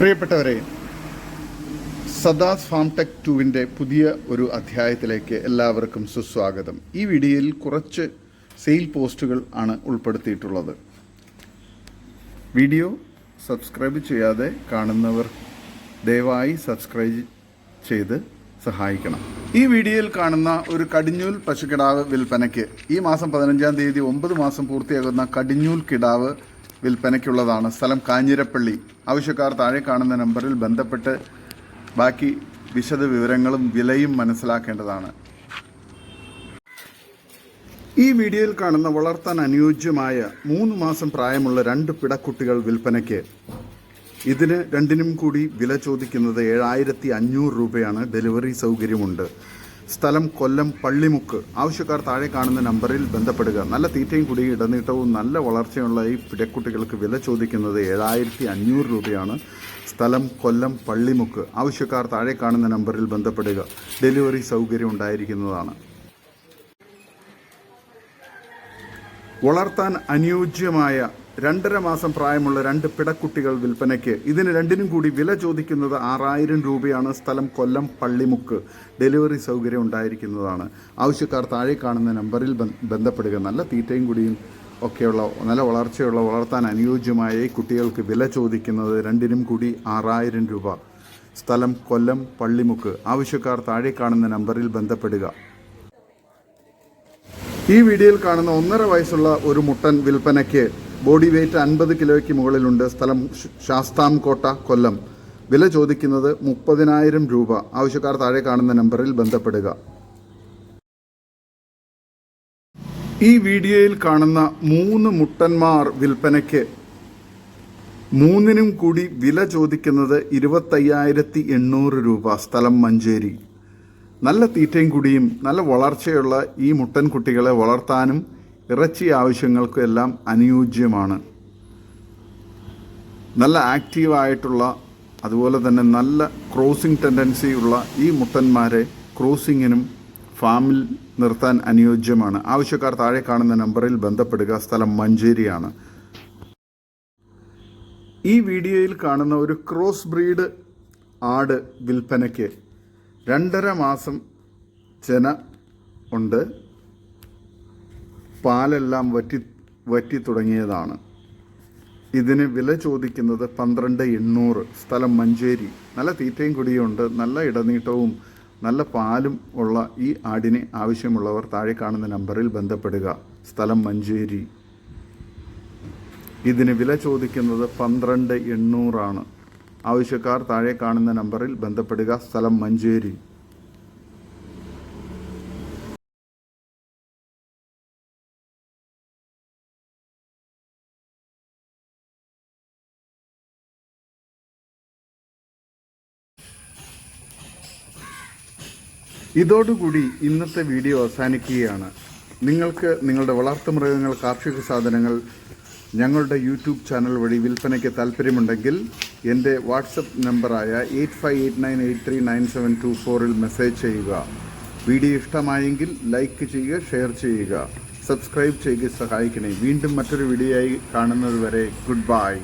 പ്രിയപ്പെട്ടവരെ സദാസ് farm tech ടുവിന്റെ പുതിയ ഒരു അധ്യായത്തിലേക്ക് എല്ലാവർക്കും സുസ്വാഗതം. ഈ വീഡിയോയിൽ കുറച്ച് സെയിൽ പോസ്റ്റുകൾ ആണ് ഉൾപ്പെടുത്തിയിട്ടുള്ളത്. വീഡിയോ സബ്സ്ക്രൈബ് ചെയ്യാതെ കാണുന്നവർ ദയവായി സബ്സ്ക്രൈബ് ചെയ്ത് സഹായിക്കണം. ഈ വീഡിയോയിൽ കാണുന്ന ഒരു കടിഞ്ഞൂൽ പശുക്കിടാവ് വിൽപ്പനയ്ക്ക് ഈ മാസം പതിനഞ്ചാം തീയതി ഒമ്പത് മാസം പൂർത്തിയാകുന്ന കടിഞ്ഞൂൽ കിടാവ് വിൽപ്പനയ്ക്കുള്ളതാണ്. സ്ഥലം കാഞ്ഞിരപ്പള്ളി. ആവശ്യക്കാർ താഴെ കാണുന്ന നമ്പറിൽ ബന്ധപ്പെട്ട് ബാക്കി വിശദ വിവരങ്ങളും വിലയും മനസ്സിലാക്കേണ്ടതാണ്. ഈ വീഡിയോയിൽ കാണുന്ന വളർത്താൻ അനുയോജ്യമായ മൂന്ന് മാസം പ്രായമുള്ള രണ്ട് പിടക്കുട്ടികൾ വിൽപ്പനയ്ക്ക്. ഇതിന് രണ്ടിനും കൂടി വില ചോദിക്കുന്നത് ഏഴായിരത്തി അഞ്ഞൂറ് രൂപയാണ്. ഡെലിവറി സൗകര്യമുണ്ട്. സ്ഥലം കൊല്ലം പള്ളിമുക്ക്. ആവശ്യക്കാർ താഴെ കാണുന്ന നമ്പറിൽ ബന്ധപ്പെടുക. നല്ല തീറ്റയും കുടിയും ഇടനീട്ടവും നല്ല വളർച്ചയുള്ള ഈ പിടക്കുട്ടികൾക്ക് വില ചോദിക്കുന്നത് ഏഴായിരത്തി അഞ്ഞൂറ് രൂപയാണ്. സ്ഥലം കൊല്ലം പള്ളിമുക്ക്. ആവശ്യക്കാർ താഴെ കാണുന്ന നമ്പറിൽ ബന്ധപ്പെടുക. ഡെലിവറി സൗകര്യം ഉണ്ടായിരിക്കുന്നതാണ്. വളർത്താൻ അനുയോജ്യമായ രണ്ടര മാസം പ്രായമുള്ള രണ്ട് പിടക്കുട്ടികൾ വിൽപ്പനയ്ക്ക്. ഇതിന് രണ്ടിനും കൂടി വില ചോദിക്കുന്നത് ആറായിരം രൂപയാണ്. സ്ഥലം കൊല്ലം പള്ളിമുക്ക്. ഡെലിവറി സൗകര്യം ഉണ്ടായിരിക്കുന്നതാണ്. ആവശ്യക്കാർ താഴെ കാണുന്ന നമ്പറിൽ ബന്ധപ്പെടുക. നല്ല തീറ്റയും കൂടിയും ഒക്കെയുള്ള നല്ല വളർച്ചയുള്ള വളർത്താൻ അനുയോജ്യമായ ഈ കുട്ടികൾക്ക് വില ചോദിക്കുന്നത് രണ്ടിനും കൂടി ആറായിരം രൂപ. സ്ഥലം കൊല്ലം പള്ളിമുക്ക്. ആവശ്യക്കാർ താഴെ കാണുന്ന നമ്പറിൽ ബന്ധപ്പെടുക. ഈ വീഡിയോയിൽ കാണുന്ന ഒന്നര വയസ്സുള്ള ഒരു മുട്ടൻ വിൽപ്പനയ്ക്ക് ബോഡി വെയ്റ്റ് അൻപത് കിലോയ്ക്ക് മുകളിലുണ്ട്. സ്ഥലം ശാസ്താംകോട്ട കൊല്ലം. വില ചോദിക്കുന്നത് മുപ്പതിനായിരം രൂപ. ആവശ്യക്കാർ താഴെ കാണുന്ന നമ്പറിൽ ബന്ധപ്പെടുക. ഈ വീഡിയോയിൽ കാണുന്ന മൂന്ന് മുട്ടന്മാർ വിൽപ്പനയ്ക്ക് മൂന്നിനും കൂടി വില ചോദിക്കുന്നത് ഇരുപത്തയ്യായിരത്തി എണ്ണൂറ് രൂപ. സ്ഥലം മഞ്ചേരി. നല്ല തീറ്റയും കുടിയും നല്ല വളർച്ചയുള്ള ഈ മുട്ടൻ കുട്ടികളെ വളർത്താനും ഇറച്ചി ആവശ്യങ്ങൾക്കും എല്ലാം അനുയോജ്യമാണ്. നല്ല ആക്റ്റീവായിട്ടുള്ള അതുപോലെ തന്നെ നല്ല ക്രോസിംഗ് ടെൻഡൻസി ഉള്ള ഈ മുട്ടന്മാരെ ക്രോസിങ്ങിനും ഫാമിൽ നിർത്താൻ അനുയോജ്യമാണ്. ആവശ്യക്കാർ താഴെ കാണുന്ന നമ്പറിൽ ബന്ധപ്പെടുക. സ്ഥലം മഞ്ചേരിയാണ്. ഈ വീഡിയോയിൽ കാണുന്ന ഒരു ക്രോസ് ബ്രീഡ് ആട് വിൽപ്പനയ്ക്ക് രണ്ടര മാസം ചെന ഉണ്ട്. പാലെല്ലാം വറ്റി വറ്റി തുടങ്ങിയതാണ്. ഇതിന് വില ചോദിക്കുന്നത് പന്ത്രണ്ട് എണ്ണൂറ്. സ്ഥലം മഞ്ചേരി. നല്ല തീറ്റയും കുടിയുമുണ്ട് നല്ല ഇടനീട്ടവും നല്ല പാലും ഉള്ള ഈ ആടിനെ ആവശ്യമുള്ളവർ താഴെ കാണുന്ന നമ്പറിൽ ബന്ധപ്പെടുക. സ്ഥലം മഞ്ചേരി. ഇതിന് വില ചോദിക്കുന്നത് പന്ത്രണ്ട് എണ്ണൂറാണ്. ആവശ്യക്കാർ താഴെ കാണുന്ന നമ്പറിൽ ബന്ധപ്പെടുക. സ്ഥലം മഞ്ചേരി. ഇതോടുകൂടി ഇന്നത്തെ വീഡിയോ അവസാനിക്കുകയാണ്. നിങ്ങൾക്ക് നിങ്ങളുടെ വളർത്തുമൃഗങ്ങൾ കാർഷിക സാധനങ്ങൾ ഞങ്ങളുടെ യൂട്യൂബ് ചാനൽ വഴി വിൽപ്പനയ്ക്ക് താല്പര്യമുണ്ടെങ്കിൽ എന്റെ വാട്സപ്പ് നമ്പറായ eight five eight nine eight three nine seven two ഫോറിൽ മെസ്സേജ് ചെയ്യുക. വീഡിയോ ഇഷ്ടമായെങ്കിൽ ലൈക്ക് ചെയ്യുക ഷെയർ ചെയ്യുക. സബ്സ്ക്രൈബ് ചെയ്യുക സഹായിക്കണേ. വീണ്ടും മറ്റൊരു വീഡിയോ കാണുന്നത് വരെ ഗുഡ് ബൈ.